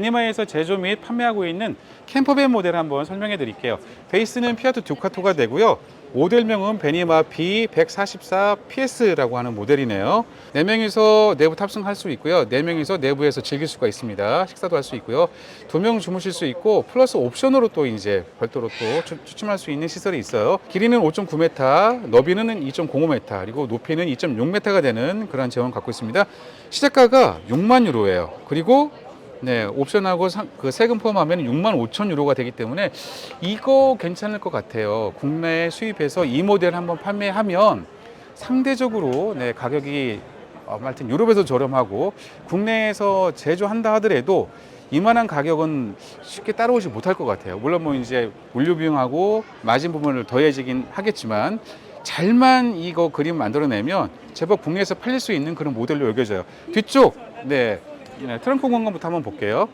베니마에서 제조 및 판매하고 있는 캠퍼밴 모델 한번 설명해 드릴게요. 베이스는 피아트 듀카토가 되고요. 모델명은 베니마 B144 PS라고 하는 모델이네요. 4명이서 내부 탑승할 수 있고요. 4명이서 내부에서 즐길 수가 있습니다. 식사도 할 수 있고요. 2명 주무실 수 있고 플러스 옵션으로 또 이제 별도로 또 추- 추첨할 수 있는 시설이 있어요. 길이는 5.9m, 너비는 2.05m, 그리고 높이는 2.6m가 되는 그런 제원 갖고 있습니다. 시작가가 6만 유로예요. 그리고 네, 옵션하고 상- 그 세금 포함하면 6만 5천 유로가 되기 때문에 이거 괜찮을 것 같아요. 국내에 수입해서 이 모델 한번 판매하면 상대적으로 네, 가격이 어, 하여튼 유럽에서 저렴하고 국내에서 제조한다 하더라도 이만한 가격은 쉽게 따라오지 못할 것 같아요. 물론 뭐 이제 물류 비용하고 마진 부분을 더해지긴 하겠지만 잘만 이거 그림 만들어내면 제법 국내에서 팔릴 수 있는 그런 모델로 여겨져요. 뒤쪽 네, 네, 트렁크 공간부터 한번 볼게요.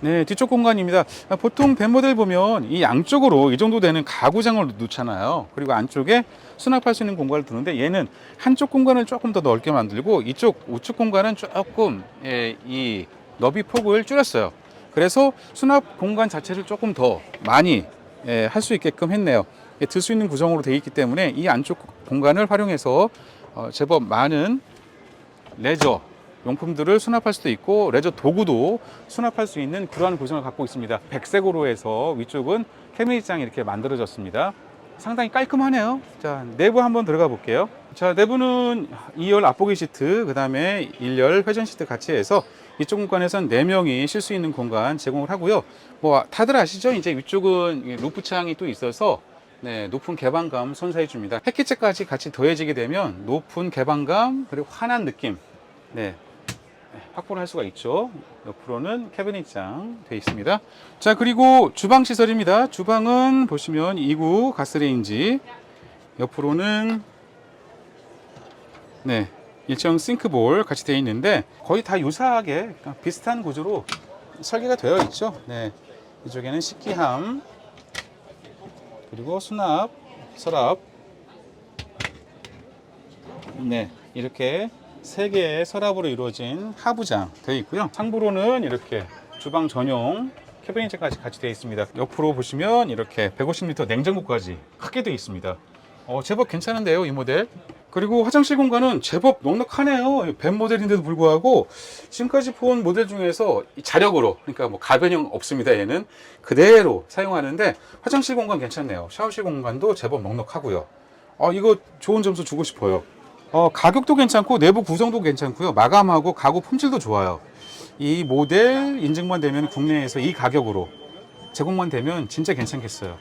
네, 뒤쪽 공간입니다. 아, 보통 벤 모델 보면 이 양쪽으로 이 정도 되는 가구장을 놓잖아요. 그리고 안쪽에 수납할 수 있는 공간을 두는데 얘는 한쪽 공간을 조금 더 넓게 만들고 이쪽 우측 공간은 조금 예, 이 너비 폭을 줄였어요. 그래서 수납 공간 자체를 조금 더 많이 예, 할 수 있게끔 했네요. 들수 있는 구성으로 되어 있기 때문에 이 안쪽 공간을 활용해서 어, 제법 많은 레저 용품들을 수납할 수도 있고 레저 도구도 수납할 수 있는 그러한 구성을 갖고 있습니다. 백색으로 해서 위쪽은 캐비닛장이 이렇게 만들어졌습니다. 상당히 깔끔하네요. 자, 내부 한번 들어가 볼게요. 자, 내부는 2열 앞보기 시트, 그 다음에 1열 회전 시트 같이 해서 이쪽 공간에선 4명이 쉴 수 있는 공간 제공을 하고요. 뭐, 다들 아시죠? 이제 위쪽은 이 루프 창이 또 있어서 네, 높은 개방감 선사해 줍니다. 햇빛까지 같이 더해지게 되면 높은 개방감 그리고 환한 느낌 네, 확보를 할 수가 있죠. 옆으로는 캐비닛장 되어 있습니다. 자, 그리고 주방 시설입니다. 주방은 보시면 2구 가스레인지, 옆으로는 네, 일정 싱크볼 같이 되어 있는데 거의 다 유사하게 비슷한 구조로 설계가 되어 있죠. 네, 이쪽에는 식기함, 그리고 수납, 서랍, 네, 이렇게 세 개의 서랍으로 이루어진 하부장 되어 있고요. 상부로는 이렇게 주방 전용 캐비닛까지 같이 되어 있습니다. 옆으로 보시면 이렇게 150리터 냉장고까지 크게 되어 있습니다. 어, 제법 괜찮은데요, 이 모델. 그리고 화장실 공간은 제법 넉넉하네요. 벤 모델인데도 불구하고 지금까지 본 모델 중에서 이 자력으로, 그러니까 뭐 가변형 없습니다. 얘는 그대로 사용하는데 화장실 공간 괜찮네요. 샤워실 공간도 제법 넉넉하고요. 어, 이거 좋은 점수 주고 싶어요. 어, 가격도 괜찮고 내부 구성도 괜찮고요. 마감하고 가구 품질도 좋아요. 이 모델 인증만 되면 국내에서 이 가격으로 제공만 되면 진짜 괜찮겠어요.